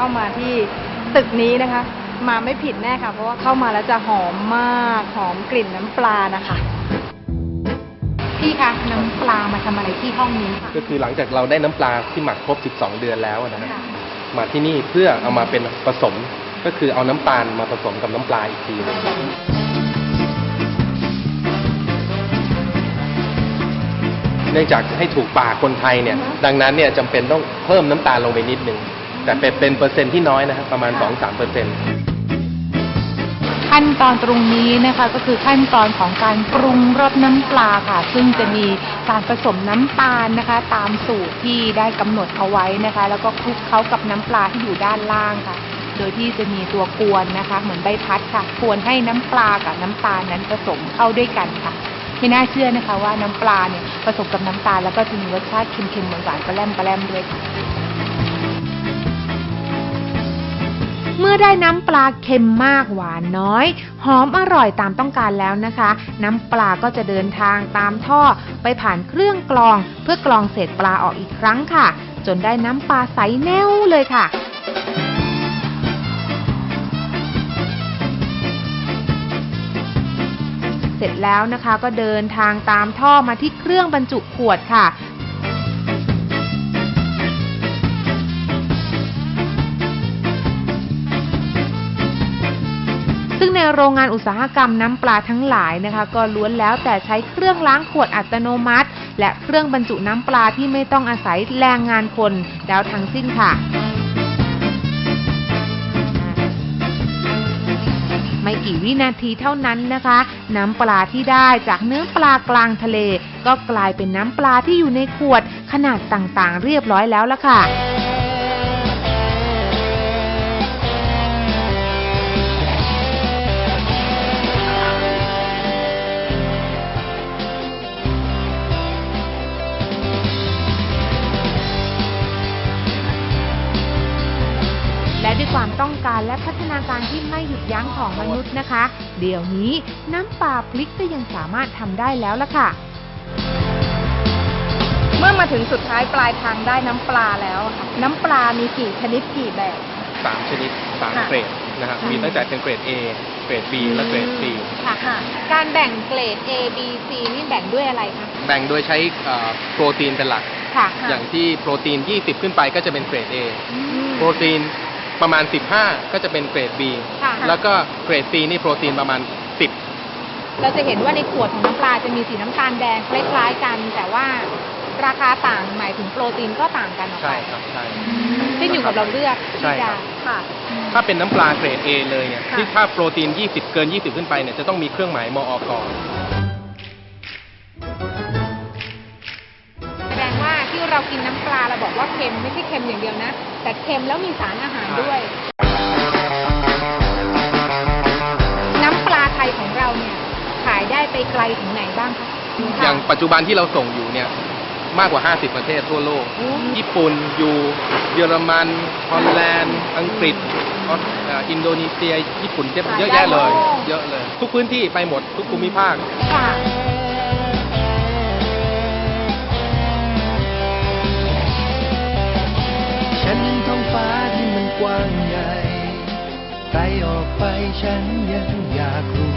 เข้ามาที่ตึกนี้นะคะ มาไม่ผิดแน่ค่ะ เพราะว่าเข้ามาแล้วจะหอมมากหอมกลิ่นน้ำปลานะคะพี่คะน้ำปลามาทำอะไรที่ห้องนี้คะก็คือหลังจากเราได้น้ำปลาที่หมักครบ 12 เดือนแล้วนะฮะมาที่นี่เพื่อเอามาเป็นผสมก็คือเอาน้ำตาลมาผสมกับน้ำปลาอีกทีหนึงเนื่องจากให้ถูกปากคนไทยเนี่ย ดังนั้นเนี่ยจำเป็นต้องเพิ่มน้ำตาลลงไปนิดนึง แต่เป็นเป็นเปอร์เซ็นต์ที่น้อยนะครับประมาณ 2-3เปอร์เซ็นต์ ขั้นตอนตรงนี้นะคะก็คือขั้นตอนของการปรุงรสน้ำปลาค่ะ ซึ่งจะมีการผสมน้ำตาลนะคะ ตามสูตรที่ได้กำหนดเอาไว้นะคะ แล้วก็คลุกเคล้ากับน้ำปลาที่อยู่ด้านล่างค่ะ โดยที่จะมีตัวกวนนะคะ เหมือนใบพัดค่ะกวนให้น้ำปลากับน้ำตาลนั้นผสมเข้าด้วยกันค่ะ ไม่น่าเชื่อนะคะว่าน้ำปลาเนี่ยผสมกับน้ำตาลแล้วก็จะมีรสชาติเค็มๆหวานๆปลาแรมปลาแรมด้วยค่ะ เมื่อได้น้ำปลาเค็มมากหวานน้อย หอมอร่อยตามต้องการแล้วนะคะ น้ำปลาก็จะเดินทางตามท่อไปผ่านเครื่องกรอง เพื่อกรองเศษปลาออกอีกครั้งค่ะ จนได้น้ำปลาใสแน่วเลยค่ะเสร็จแล้วนะคะก็เดินทางตามท่อมาที่เครื่องบรรจุขวดค่ะ โรงงานอุตสาหกรรมน้ำปลาทั้งหลายนะคะ ก็ล้วนแล้วแต่ใช้เครื่องล้างขวดอัตโนมัติ และเครื่องบรรจุน้ำปลาที่ไม่ต้องอาศัยแรงงานคนแล้วทั้งสิ้นค่ะไม่กี่วินาทีเท่านั้นนะคะ น้ำปลาที่ได้จากเนื้อปลากลางทะเล ก็กลายเป็นน้ำปลาที่อยู่ในขวดขนาดต่างๆ เรียบร้อยแล้วละค่ะและามต้องการและพัฒนาการที่ไม่หยุดยั้งของมนุษย์นะคะ เดี๋ยวนี้น้ำปลาพริกก็ยังสามารถทำได้แล้วละค่ะ เมื่อมาถึงสุดท้ายปลายทางได้น้ำปลาแล้วอะค่ะ น้ำปลามีกี่ชนิดกี่แบบ สามชนิดสามค่ะเกรดนะครับค่ะ มีตั้งแต่เป็นเกรด A เกรด B และเกรด C ค่ะค่ะ การแบ่งเกรด A B C นี่แบ่งด้วยอะไรคะ แบ่งโดยใช้เอ่อโปรตีนเป็นหลัก ค่ะค่ะอย่างที่โปรตีน 20 ขึ้นไปก็จะเป็นเกรด A โปรตีน ประมาณ 15 ก็จะเป็นเกรด B ค่ะ แล้วก็เกรด C นี่โปรตีนประมาณ 10 เราจะเห็นว่าในขวดของน้ำปลาจะมีสีน้ำตาลแดงคล้ายๆกัน แต่ว่าราคาต่างหมายถึงโปรตีนก็ต่างกันออกไปใช่ครับใช่ ขึ้นอยู่กับเราเลือกใช่ที่คจะรับค่ะ ถ้าเป็นน้ำปลาเกรด A เลยเนี่ยค่ะ ที่ถ้าโปรตีน 20 เกิน 20 ขึ้นไปเนี่ยจะต้องมีเครื่องหมายมออก เรากินน้ำปลาเราบอกว่าเค็มไม่ใช่เค็มอย่างเดียวนะ แต่เค็มแล้วมีสารอาหารด้วย น้ำปลาไทยของเราเนี่ย ขายได้ไปไกลถึงไหนบ้างคะอย่างปัจจุบันที่เราส่งอยู่เนี่ยมากกว่า 50 ประเทศทั่วโลกญี่ปุ่นอยู่เยอรมันฮอลแลนด์ อังกฤษออสเอ่ออินโดนีเซีย ญี่ปุ่นเยอะเยอะแยะเลย เยอะเลย ทุกพื้นที่ไปหมดทุกภูมิภาค ค่ะ ไกลออกไปฉันยังอยากรู้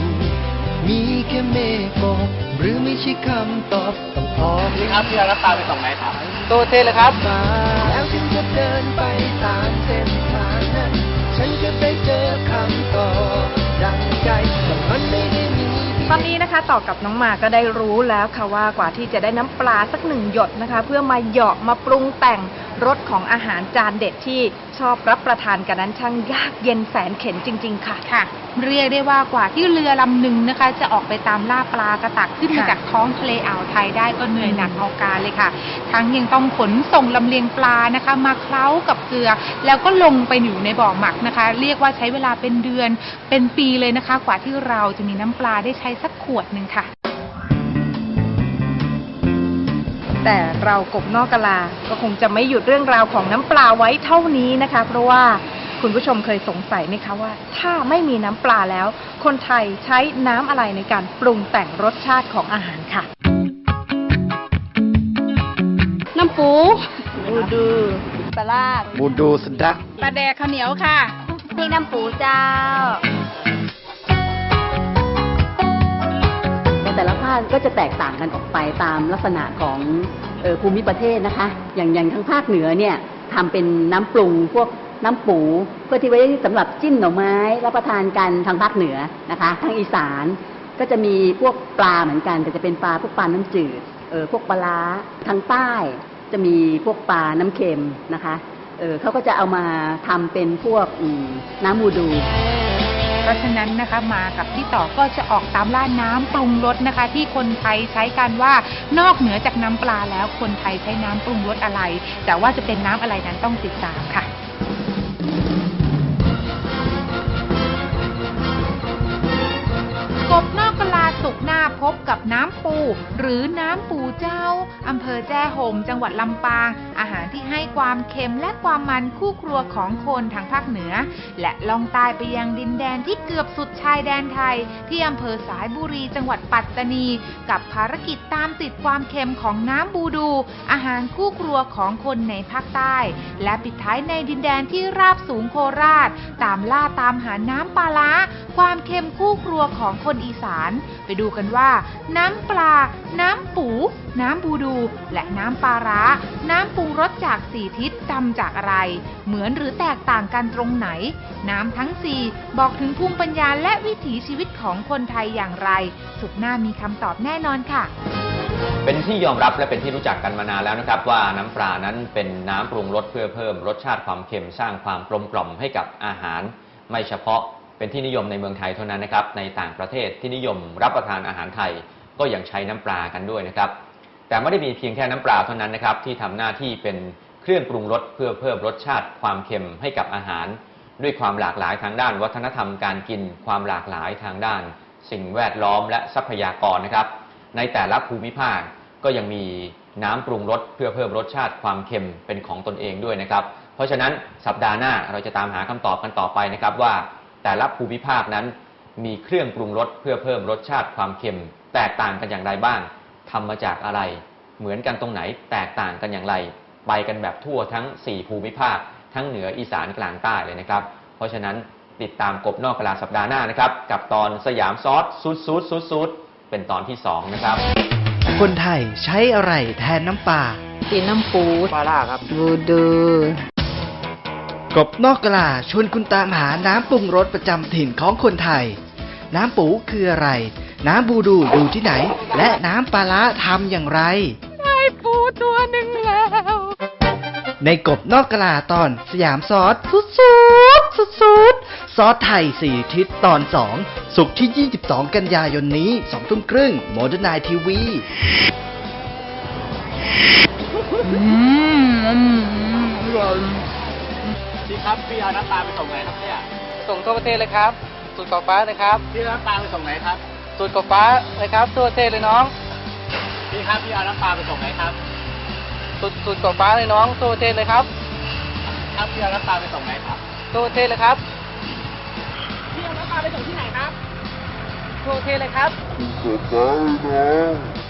มีแค่เมฆบอกหรือไม่ใช่คำตอบต้องออกนี่ครับพี่รับตาไปส่งไหนครับโตเทเลยครับมาแล้วฉันจะเดินไปตามเส้นทางนั้น ฉันจะได้เจอคำตอบดังใจแต่มันไม่ได้มีตอนนี้นะคะต่อกับน้องมาก็ได้รู้แล้วค่ะว่ากว่าที่จะได้น้ำปลาสักหนึ่งหยดนะคะ เพื่อมาเหยาะมาปรุงแต่ง รสของอาหารจานเด็ดที่ชอบรับประทานกันนั้นช่างยากเย็นแสนเข็นจริง ๆ ค่ะ ค่ะ เรียกได้ว่ากว่าที่เรือลำหนึ่งนะคะ จะออกไปตามล่าปลากระตักขึ้นมาค่ะจากท้องทะเลอ่าวไทยได้ก็เหนื่อยหนักเอาการเลยค่ะ ทั้งยังต้องขนส่งลำเลียงปลานะคะ มาเคล้ากับเกลือ แล้วก็ลงไปอยู่ในบ่อหมักนะคะ เรียกว่าใช้เวลาเป็นเดือนเป็นปีเลยนะคะ กว่าที่เราจะมีน้ำปลาได้ใช้สักขวดหนึ่งค่ะ แต่เรากบนอกกะลา ก็คงจะไม่หยุดเรื่องราวของน้ำปลาไว้เท่านี้นะคะ เพราะว่าคุณผู้ชมเคยสงสัยไหมคะว่า ถ้าไม่มีน้ำปลาแล้ว คนไทยใช้น้ำอะไรในการปรุงแต่งรสชาติของอาหารค่ะ น้ำปูดูดูแต่ลาล่าบูดูสดักปลาแดกข้าวเหนียวค่ะพริกน้ำปูเจ้า ก็จะแตกต่างกันออกไปตามลักษณะของออภูมิประเทศนะคะ อย่างอย่างทางภาคเหนือเนี่ยทำเป็นน้ำปรุงพวกน้ำปูเพื่อที่ไว้สำหรับจิ้มหน่อไม้รับประทานกันทางภาคเหนือนะคะ ทางอีสานก็จะมีพวกปลาเหมือนกัน แต่จะเป็นปลาพวกปลาน้ำจืดเออพวกปลาทางใต้จะมีพวกปลาน้ำเค็มนะคะเออเขาก็จะเอามาทำเป็นพวกน้ำมูดู เพราะฉะนั้นนะคะมากับพี่ต่อก็จะออกตามล่าน้ำปรุงรสนะคะ ที่คนไทยใช้กันว่านอกเหนือจากน้ำปลาแล้วคนไทยใช้น้ำปรุงรสอะไร แต่ว่าจะเป็นน้ำอะไรนั้นต้องติดตามค่ะกบนอกกะลา สุกหน้าพบกับน้ำปู หรือน้ำปูเจ้าอำเภอแจ้ห่มจังหวัดลำปาง อาหารที่ให้ความเค็มและความมันคู่ครัวของคนทางภาคเหนือ และล่องใต้ไปยังดินแดนที่เกือบสุดชายแดนไทย ที่อำเภอสายบุรีจังหวัดปัตตานี กับภารกิจตามติดความเค็มของน้ำบูดู อาหารคู่ครัวของคนในภาคใต้ และปิดท้ายในดินแดนที่ราบสูงโคราช ตามล่าตามหาน้ำปลาร้าความเค็มคู่ครัวของคนอีสานไปดูกันว่า น้ำปลา น้ำปู น้ำบูดู และน้ำปลาร้า น้ำปรุงรสจากสี่ทิศจำจากอะไร เหมือนหรือแตกต่างกันตรงไหน น้ำทั้งสี่บอกถึงภูมิปัญญาและวิถีชีวิตของคนไทยอย่างไร สุดหน้ามีคำตอบแน่นอนค่ะเป็นที่ยอมรับและเป็นที่รู้จักกันมานานแล้วนะครับ ว่าน้ำปลานั้นเป็นน้ำปรุงรสเพื่อเพิ่มรสชาติความเค็มสร้างความกลมกล่อมให้กับอาหาร ไม่เฉพาะ เป็นที่นิยมในเมืองไทยเท่านั้นนะครับ ในต่างประเทศที่นิยมรับประทานอาหารไทยก็ยังใช้น้ำปลากันด้วยนะครับ แต่ไม่ได้มีเพียงแค่น้ำปลาเท่านั้นนะครับ ที่ทำหน้าที่เป็นเครื่องปรุงรสเพื่อเพิ่มรสชาติความเค็มให้กับอาหาร ด้วยความหลากหลายทางด้าน วัฒนธรรมการกิน ความหลากหลายทางด้าน สิ่งแวดล้อมและทรัพยากรนะครับ ในแต่ละภูมิภาคก็ยังมีน้ำปรุงรสเพื่อเพิ่มรสชาติความเค็มเป็นของตนเองด้วยนะครับ เพราะฉะนั้นสัปดาห์หน้าเราจะตามหาคำตอบกันต่อไปนะครับว่า แต่ละภูมิภาคนั้น มีเครื่องปรุงรสเพื่อเพิ่มรสชาติความเค็ม แตกต่างกันอย่างไรบ้างทำมาจากอะไร เหมือนกันตรงไหนแตกต่างกันอย่างไร ไปกันแบบทั่วทั้ง 4 ภูมิภาค ทั้งเหนืออีสานกลางใต้เลยนะครับ เพราะฉะนั้นติดตามกบนอกกลาสัปดาห์หน้านะครับ กับตอนสยามซอสซูดซูดซูดซูดเป็นตอนที่ 2 นะครับ คนไทยใช้อะไรแทนน้ำปลาสีน้ำปูปลาล่าครับบูดู กบนอกกะลาชวนคุณตามหาน้ำปรุงรสประจำถิ่นของคนไทย น้ำปูคืออะไร น้ำบูดูอยู่ที่ไหน และน้ำปลาร้าทำอย่างไร ได้ปูตัวหนึ่งแล้ว ในกบนอกกะลาตอนสยามซอสสุดสุดสุดสุดๆซอสไทยสี่ทิศตอนสอง สุกร์ที่ 22 กันยายนนี้2ทุ่มครึ่งโมเดิร์นไนทีวี พี่ครับพี่เอาน้ำปลาไปส่งไหนครับเนี่ยส่งทั่วประเทศเลยครับสูตรกอบฟ้าเลยครับพี่เอาน้ำปลาไปส่งไหนครับสูตรกอบฟ้าเลยครับทั่วประเทศเลยน้องพี่ครับพี่เอาน้ำปลาไปส่งไหนครับสูตรสูตรกอบฟ้าเลยน้องทั่วประเทศเลยครับ ครับพี่เอาน้ำปลาไปส่งไหนครับทั่วประเทศเลยครับพี่เอาน้ำปลาไปส่งที่ไหนครับทั่วประเทศเลยครับ Goodbye, now.